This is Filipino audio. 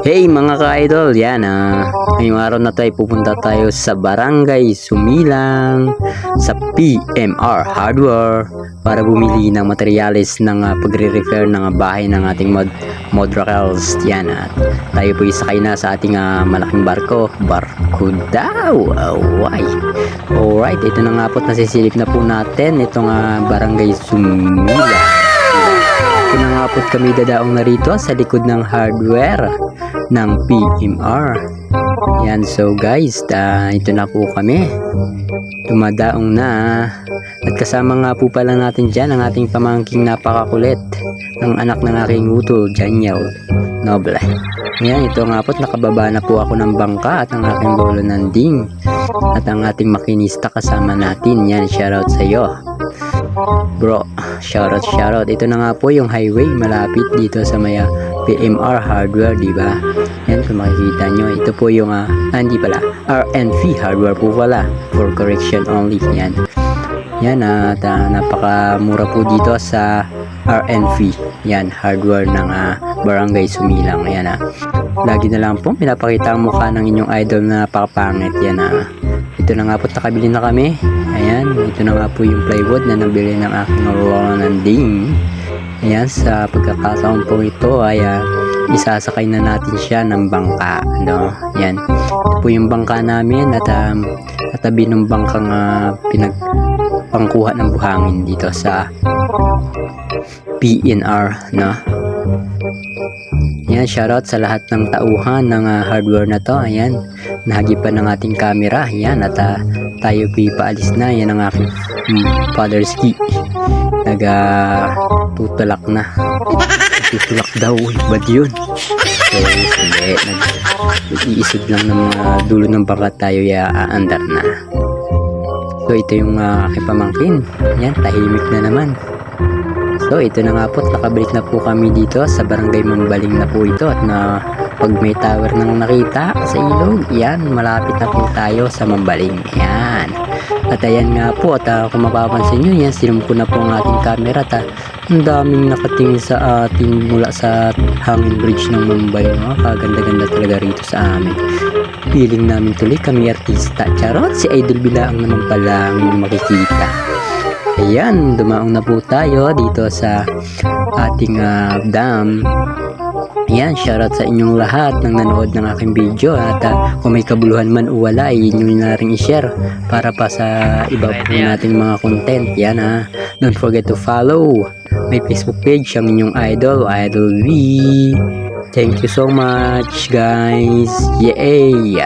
Hey mga ka-idol, yan ah. Ngayong araw na to ay pupunta tayo sa Barangay Sumilang sa PMR Hardware para bumili ng materyales ng ah, pagre-repair ng ah, bahay ng ating mod Modracels. Yan at tayo po isakay na sa ating ah, malaking barko. Barko daw. Away. Alright, ito na nga po nasisilip na po natin itong ah, Barangay Sumilang. Pinangapot kami dadaong narito sa likod ng hardware ng PMR. Yan, so guys, ta, ito na po kami. Dumadaong na. At kasama nga po pala natin dyan ang ating pamangking napakakulit. Ang anak ng aking utol, Daniel Noble. Yan, ito nga po't nakababa na po ako ng bangka at ang aking lolo nanding. At ang ating makinista kasama natin. Yan, shoutout sa iyo. Bro, shoutout shoutout. Ito na nga po yung highway malapit dito sa maya PMR hardware, di ba? Yan kung makikita nyo, ito po yung ah, ah, hindi pala, RNV hardware po pala for correction only. Yan. Yan at ah, napakamura po dito sa RNV. Yan, hardware ng ah, Barangay Sumilang. Yan ah. Lagi na lang po pinapakita ang mukha ng inyong idol na napakapangit. Yan ah. Ito na nga po, nakabili na kami. Ayan, ito na nga po yung plywood na nabili ng aking Rolanding. Ayan, sa pagkakataon po ito ay ah, isasakay na natin siya ng bangka. No? Ayan, ito po yung bangka namin at um, katabi ng bangkang uh, pinagpangkuha ng buhangin dito sa PNR. No? Ayan, shoutout sa lahat ng tauhan ng ah, hardware na to. Ayan, nahagipan ng ating camera. Ayan, at ah, tayo paalis na. Yan ang aking mm, father's key. Nag ah, tutulak na. Tutulak daw. Ba't yun? So, hindi. Nag-iisod lang ng mga dulo ng bangka tayo ya aandar na. So, ito yung uh, aking pamangkin. Ayan, tahimik na naman. So ito na nga po, nakabalik na po kami dito sa barangay Mambaling na po ito at na pag may tower nang nakita sa ilog, yan, malapit na po tayo sa Mambaling. Yan. At ayan nga po, at uh, kung mapapansin nyo, yan, sinum ko na po ang ating camera at uh, ang daming nakatingin sa atin mula sa hangin bridge ng Mumbai. No? Kaganda-ganda talaga rito sa amin. Feeling namin tuloy kami artista. Charot, si Idol Bilaang naman pala ang makikita. Ayan, dumaong na po tayo dito sa ating ah, dam. Ayan, shoutout sa inyong lahat ng nanood ng aking video at ah, kung may kabuluhan man o wala, ay inyo na rin i-share para pa sa iba po nating mga content. Yan ha. Don't forget to follow my Facebook page, ang inyong idol, Idol V. Thank you so much, guys. Yay!